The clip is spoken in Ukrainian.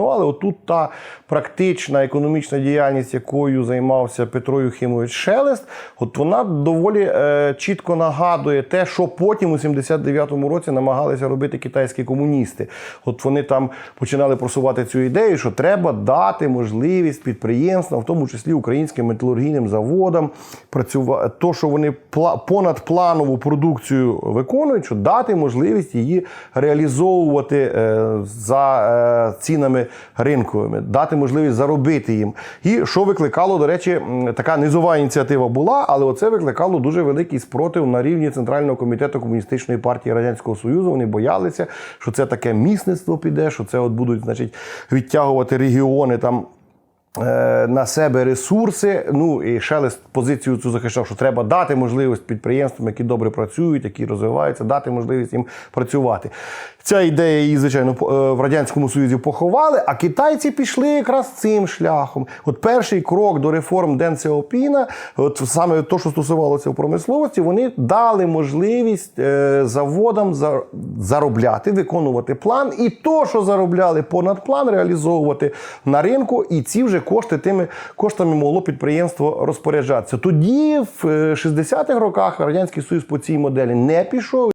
Ну, але отут та практична економічна діяльність, якою займався Петро Юхимович Шелест, от вона доволі е, чітко нагадує те, що потім у 79-му році намагалися робити китайські комуністи. От вони там починали просувати цю ідею, що треба дати можливість підприємствам, в тому числі українським металургійним заводам, працювати то, що вони пла- понадпланову продукцію виконують, що дати можливість її реалізовувати е, за е, цінами ринковими, дати можливість заробити їм. І що викликало, до речі, така низова ініціатива була, але оце викликало дуже великий спротив на рівні Центрального комітету комуністичної партії Радянського Союзу. Вони боялися, що це таке місництво піде, що це от будуть, значить, відтягувати регіони там. Е, На себе ресурси, ну і Шелест позицію цю захищав, що треба дати можливість підприємствам, які добре працюють, які розвиваються, дати можливість їм працювати. Ця ідея її, звичайно, е, в Радянському Союзі поховали, а китайці пішли якраз цим шляхом. От перший крок до реформ Ден Сяопіна, от саме те, що стосувалося в промисловості, вони дали можливість е, заводам заробляти, виконувати план, і то, що заробляли понад план, реалізовувати на ринку, і ці вже кошти тими коштами могло підприємство розпоряджатися. Тоді, в е, 60-х роках, Радянський Союз по цій моделі не пішов.